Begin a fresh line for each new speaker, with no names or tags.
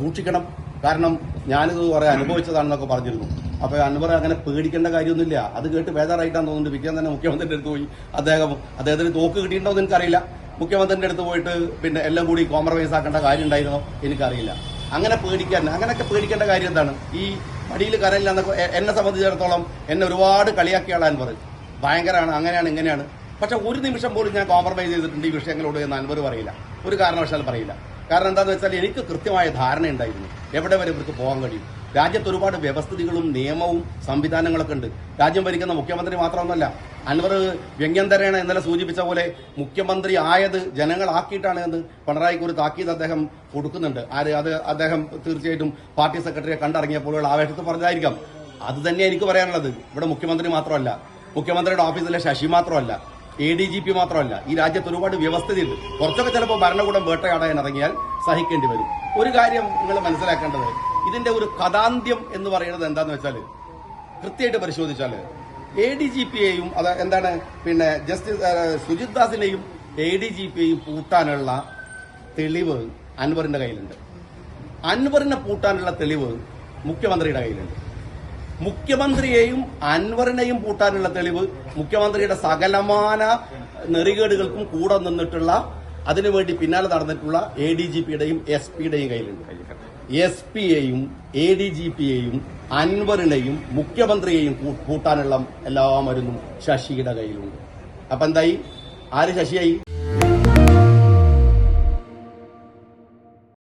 സൂക്ഷിക്കണം. കാരണം ഞാനിത് കുറെ അനുഭവിച്ചതാണെന്നൊക്കെ പറഞ്ഞിരുന്നു. അപ്പൊ അൻവർ അങ്ങനെ പേടിക്കേണ്ട കാര്യമൊന്നുമില്ല. അത് കേട്ട് ബേജാറായിട്ടാണ് തോന്നുന്നുണ്ട്. വിജയൻ തന്നെ മുഖ്യമന്ത്രിയുടെ അടുത്ത് പോയി അദ്ദേഹം അദ്ദേഹത്തിന് തോക്ക് കിട്ടിയിട്ടുണ്ടോ എന്ന് എനിക്കറിയില്ല. മുഖ്യമന്ത്രിന്റെ അടുത്ത് പോയിട്ട് പിന്നെ എല്ലാം കൂടി കോംപ്രമൈസ് ആക്കേണ്ട കാര്യം ഉണ്ടായിരുന്നോ എനിക്കറിയില്ല. അങ്ങനെ പേടിക്കാൻ അങ്ങനെയൊക്കെ പേടിക്കേണ്ട കാര്യം എന്താണ്? ഈ പടിയിൽ കരയില്ല എന്നൊക്കെ എന്നെ സംബന്ധിച്ചിടത്തോളം എന്നെ ഒരുപാട് കളിയാക്കിയാണ് അൻവർ. ഭയങ്കരമാണ് അങ്ങനെയാണ് ഇങ്ങനെയാണ്. പക്ഷെ ഒരു നിമിഷം പോലും ഞാൻ കോംപ്രമൈസ് ചെയ്തിട്ടുണ്ട് ഈ വിഷയങ്ങളോട് എന്ന് അൻവർ പറയില്ല. ഒരു കാരണവശാലും പറയില്ല. കാരണം എന്താണെന്ന് വെച്ചാൽ എനിക്ക് കൃത്യമായ ധാരണ ഉണ്ടായിരുന്നു. എവിടെ വരെ ഇവർക്ക് പോകാൻ കഴിയും? രാജ്യത്ത് ഒരുപാട് വ്യവസ്ഥിതികളും നിയമവും സംവിധാനങ്ങളൊക്കെ ഉണ്ട്. രാജ്യം ഭരിക്കുന്ന മുഖ്യമന്ത്രി മാത്രമൊന്നുമല്ല അൻവർ വ്യംഗ്യന്തരേണ ഇന്നലെ സൂചിപ്പിച്ച പോലെ മുഖ്യമന്ത്രി ആയത് ജനങ്ങളാക്കിയിട്ടാണ് എന്ന് പിണറായി കുറി താക്കീത് അദ്ദേഹം കൊടുക്കുന്നുണ്ട്. ആര്? അത് അദ്ദേഹം തീർച്ചയായിട്ടും പാർട്ടി സെക്രട്ടറിയെ കണ്ടിറങ്ങിയപ്പോഴുള്ള ആവേശത്ത് പറഞ്ഞതായിരിക്കാം. അത് തന്നെ എനിക്ക് പറയാനുള്ളത്. ഇവിടെ മുഖ്യമന്ത്രി മാത്രമല്ല മുഖ്യമന്ത്രിയുടെ ഓഫീസിലെ ശശി മാത്രമല്ല എ ഡി ജി പി മാത്രമല്ല ഈ രാജ്യത്ത് ഒരുപാട് വ്യവസ്ഥതയുണ്ട്. കുറച്ചൊക്കെ ചിലപ്പോൾ ഭരണകൂടം വേട്ടയാടാൻ ഇറങ്ങിയാൽ സഹിക്കേണ്ടി വരും. ഒരു കാര്യം നിങ്ങൾ മനസ്സിലാക്കേണ്ടത് ഇതിന്റെ ഒരു കഥാന്ത്യം എന്ന് പറയുന്നത് എന്താന്ന് വെച്ചാൽ കൃത്യമായിട്ട് പരിശോധിച്ചാൽ എ ഡി ജി പിയെയും അത് എന്താണ് പിന്നെ ജസ്റ്റിസ് സുജിത് ദാസിനെയും എ ഡി ജി പിയെയും പൂട്ടാനുള്ള തെളിവ് അൻവറിന്റെ കയ്യിലുണ്ട്. അൻവറിനെ പൂട്ടാനുള്ള തെളിവ് മുഖ്യമന്ത്രിയുടെ കയ്യിലുണ്ട്. മുഖ്യമന്ത്രിയെയും അൻവറിനെയും പൂട്ടാനുള്ള തെളിവ് മുഖ്യമന്ത്രിയുടെ സകലമാന നെറികേടുകൾക്കും കൂടെ നിന്നിട്ടുള്ള അതിനുവേണ്ടി പിന്നാലെ നടന്നിട്ടുള്ള എ ഡി ജി പിയുടെയും എസ് പിയുടെയും കയ്യിലുണ്ട്. എസ് പിയെയും എ ഡി ജി പിയെയും അൻവറിനെയും മുഖ്യമന്ത്രിയെയും കൂട്ടാനുള്ള എല്ലാ മരുന്നും ശശിയുടെ കയ്യിലുണ്ട്. അപ്പൊ എന്തായി ആര് ശശിയായി?